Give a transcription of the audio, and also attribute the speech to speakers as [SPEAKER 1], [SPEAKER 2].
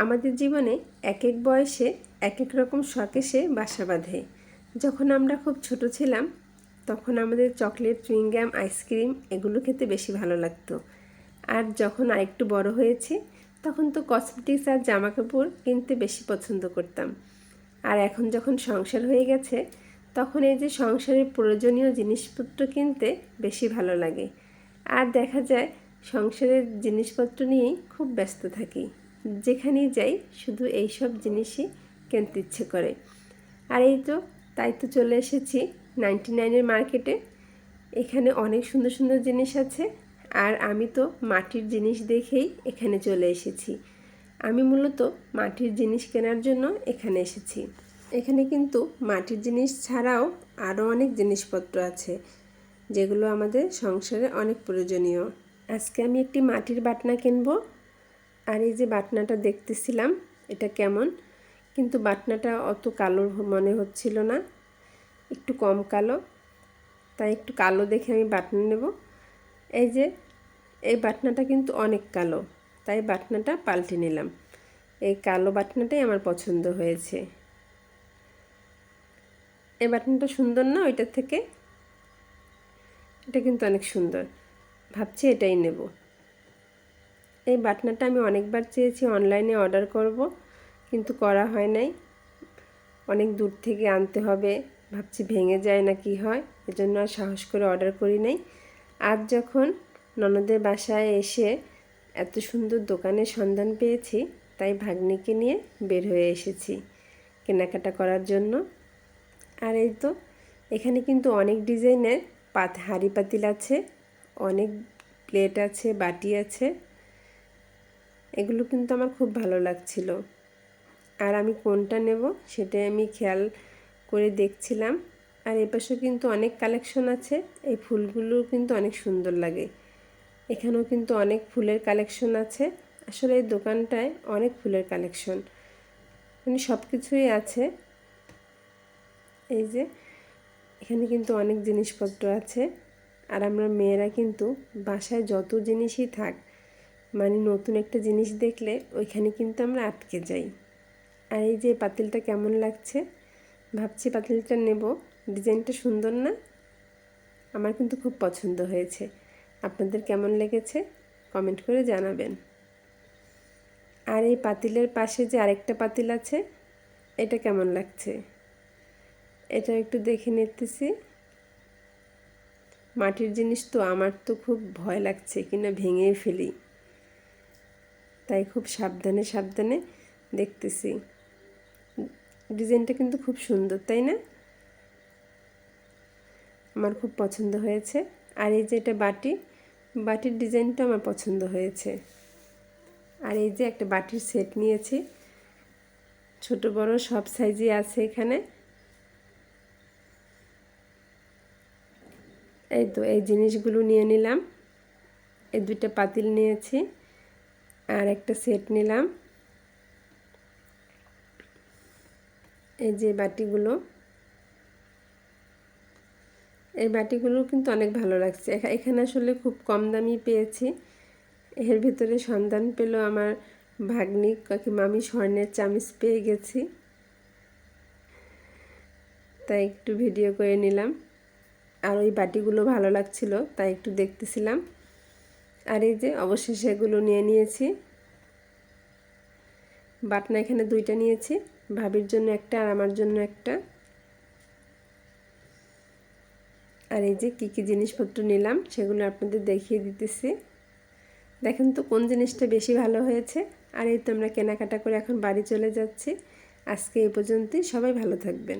[SPEAKER 1] আমাদের জীবনে এক এক বয়সে এক এক রকম শখ এসে বাসা বাঁধে। যখন আমরা খুব ছোট ছিলাম, তখন আমাদের চকলেট, চুইংগাম, আইসক্রিম এগুলো খেতে বেশি ভালো লাগতো। আর যখন আরেকটু বড় হয়েছি, তখন তো কসমেটিক্স আর জামা কাপড় কিনতে বেশি পছন্দ করতাম। আর এখন যখন সংসার হয়ে গেছে, তখন এই যে সংসারের প্রয়োজনীয় জিনিসপত্র কিনতে বেশি ভালো লাগে। আর দেখা যায়, সংসারের জিনিসপত্র নিয়েই খুব ব্যস্ত থাকি। যেখানেই যাই, শুধু এই সব জিনিসই কিনতে ইচ্ছে করে। আর এই তো, তাই তো চলে এসেছি নাইনটি নাইনের মার্কেটে। এখানে অনেক সুন্দর সুন্দর জিনিস আছে। আর আমি তো মাটির জিনিস দেখেই এখানে চলে এসেছি। আমি মূলত মাটির জিনিস কেনার জন্য এখানে এসেছি। এখানে কিন্তু মাটির জিনিস ছাড়াও আরও অনেক জিনিসপত্র আছে, যেগুলো আমাদের সংসারে অনেক প্রয়োজনীয়। আজকে আমি একটি মাটির বাটনা কিনবো। আর এই যে বাটনাটা দেখতেছিলাম, এটা কেমন? কিন্তু বাটনাটা অত কালো মনে হচ্ছিল না। একটু কম কালো। তাই একটু কালো দেখে আমি বাটনা নেব। এই যে, এই বাটনাটা কিন্তু অনেক কালো। তাই বাটনাটা পাল্টে নিলাম। এই কালো বাটনাটাই আমার পছন্দ হয়েছে। এই বাটনাটা সুন্দর না ওইটার থেকে? এটা কিন্তু অনেক সুন্দর। ভাবছি এটাই নেব। এই বাটনাটা আমি অনেকবার চেয়েছি অনলাইনে অর্ডার করব, কিন্তু করা হয় নাই। অনেক দূর থেকে আনতে হবে, ভাবছি ভেঙে যায় না কি হয়, এজন্য আর সাহস করে অর্ডার করি নাই। আজ যখন ননদের বাসায় এসে এত সুন্দর দোকানের সন্ধান পেয়েছি, তাই ভাগ্নিকে নিয়ে বের হয়ে এসেছি কেনাকাটা করার জন্য। আর এই তো, এখানে কিন্তু অনেক ডিজাইনের পাত, হাঁড়ি পাতিল আছে, অনেক প্লেট আছে, বাটি আছে। এগুলো কিন্তু আমার খুব ভালো লাগছিল। আর আমি কোনটা নেব সেটাই আমি খেয়াল করে দেখছিলাম। আর এপাশে কিন্তু অনেক কালেকশন আছে, এই ফুলগুলো কিন্তু অনেক সুন্দর লাগে। এখানেও কিন্তু অনেক ফুলের কালেকশন আছে। আসলে এই দোকানটায় অনেক ফুলের কালেকশন। মানে সব কিছুই আছে। এই যে, এখানে কিন্তু অনেক জিনিসপত্র আছে। আর আমরা মেয়েরা কিন্তু বাসায় যত জিনিসই থাক মানে নতুন একটা জিনিস দেখলে ওইখানে কিন্তু আমরা আটকে যাই। আর এই যে পাতিলটা কেমন লাগছে? ভাবছি পাতিলটা নেব। ডিজাইনটা সুন্দর না? আমার কিন্তু খুব পছন্দ হয়েছে। আপনাদের কেমন লেগেছে? কমেন্ট করে জানাবেন। আর এই পাতিলের পাশে যে আরেকটা পাতিল আছে, এটা কেমন লাগছে? এটা একটু দেখে নিতেছি। মাটির জিনিস তো আমার তো খুব ভয় লাগছে, কিনা ভেঙে ফেলি। তাই খুব সাবধানে সাবধানে দেখতেছি। ডিজাইনটা কিন্তু খুব সুন্দর, তাই না? আমার খুব পছন্দ হয়েছে। আর এই যে এটা বাটি, বাটির ডিজাইনটা আমার পছন্দ হয়েছে। আর এই যে একটা বাটির সেট নিয়েছি। ছোট, বড় সব সাইজই আছে এখানে। এই তো, এই জিনিসগুলো নিয়ে নিলাম। এই দুইটা পাতিল নিয়েছি। আর একটা সেট নিলাম। এই যে বাটিগুলো। এই বাটিগুলো কিন্তু অনেক ভালো লাগছে। এখানে আসলে খুব কম দামি পেয়েছি। এর ভিতরে সন্ধান পেল আমার ভাগ্নি কাকি মামি স্বর্ণের চামিচ পেয়ে গেছি। তাই একটু ভিডিও করে নিলাম। আর ওই বাটিগুলো ভালো লাগছিল, তাই একটু দেখতেছিলাম। আর এই যে অবশেষে এগুলো নিয়ে নিয়েছি। বাটনা এখানে দুইটা নিয়েছি, ভাবির জন্য একটা আর আমার জন্য একটা। আর এই যে কী কী জিনিসপত্র নিলাম সেগুলো আপনাদের দেখিয়ে দিতেছি। দেখেন তো কোন জিনিসটা বেশি ভালো হয়েছে। আর এই তো আমরা কেনাকাটা করে এখন বাড়ি চলে যাচ্ছি। আজকে এই পর্যন্তই, সবাই ভালো থাকবেন।